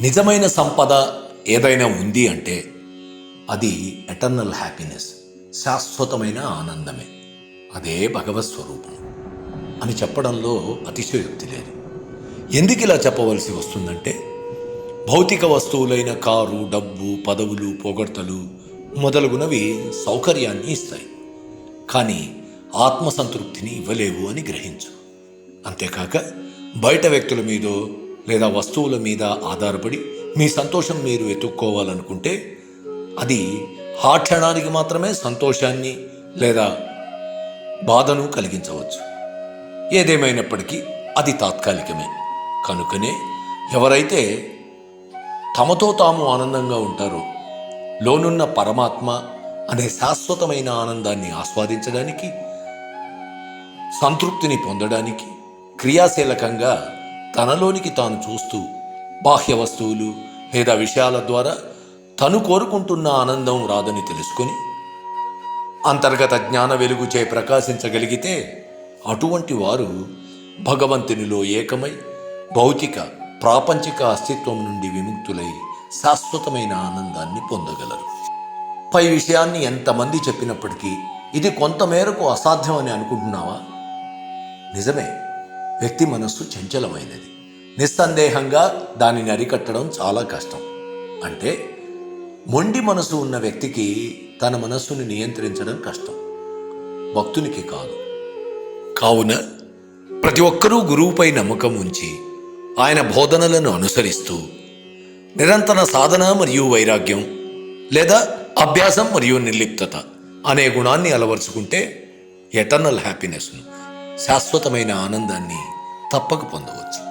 నిజమైన సంపద ఏదైనా ఉంది అంటే అది ఎటర్నల్ హ్యాపీనెస్ శాశ్వతమైన ఆనందమే. అదే భగవత్ స్వరూపం. అని చెప్పడంలో అతిశయోక్తి లేదు. ఎందుకు ఇలా చెప్పవలసి వస్తుందంటే భౌతిక వస్తువులైన కారు డబ్బు పదవులు పొగడ్తలు మొదలగునవి సౌకర్యాన్ని ఇస్తాయి. కానీ ఆత్మసంతృప్తిని ఇవ్వలేవు అని గ్రహించు. అంతేకాక బయట వ్యక్తుల మీదో లేదా వస్తువుల మీద ఆధారపడి మీ సంతోషం మీరు వెతుక్కోవాలనుకుంటే అది ఆ క్షణానికి మాత్రమే సంతోషాన్ని లేదా బాధను కలిగించవచ్చు. ఏదేమైనప్పటికీ అది తాత్కాలికమే. కనుకనే ఎవరైతే తమతో తాము ఆనందంగా ఉంటారో లోనున్న పరమాత్మ అనే శాశ్వతమైన ఆనందాన్ని ఆస్వాదించడానికి సంతృప్తిని పొందడానికి క్రియాశీలకంగా తనలోనికి తాను చూస్తూ బాహ్య వస్తువులు లేదా విషయాల ద్వారా తను కోరుకుంటున్న ఆనందం రాదని తెలుసుకొని అంతర్గత జ్ఞాన వెలుగుచే ప్రకాశించగలిగితే అటువంటి వారు భగవంతునిలో ఏకమై భౌతిక ప్రాపంచిక అస్తిత్వం నుండి విముక్తులై శాశ్వతమైన ఆనందాన్ని పొందగలరు. పై విషయాన్ని ఎంతమంది చెప్పినప్పటికీ ఇది కొంతమేరకు అసాధ్యమని అనుకుంటున్నావా? నిజమే. వ్యక్తి మనస్సు చంచలమైనది. నిస్సందేహంగా దానిని అరికట్టడం చాలా కష్టం. అంటే మొండి మనసు ఉన్న వ్యక్తికి తన మనస్సును నియంత్రించడం కష్టం. భక్తునికి కాదు. కావున ప్రతి ఒక్కరూ గురువుపై నమ్మకం ఉంచి ఆయన బోధనలను అనుసరిస్తూ నిరంతర సాధన మరియు వైరాగ్యం లేదా అభ్యాసం మరియు నిర్లిప్తత అనే గుణాన్ని అలవరుచుకుంటే ఎటర్నల్ హ్యాపీనెస్ను శాశ్వతమైన ఆనందాన్ని తప్పక పొందవచ్చు.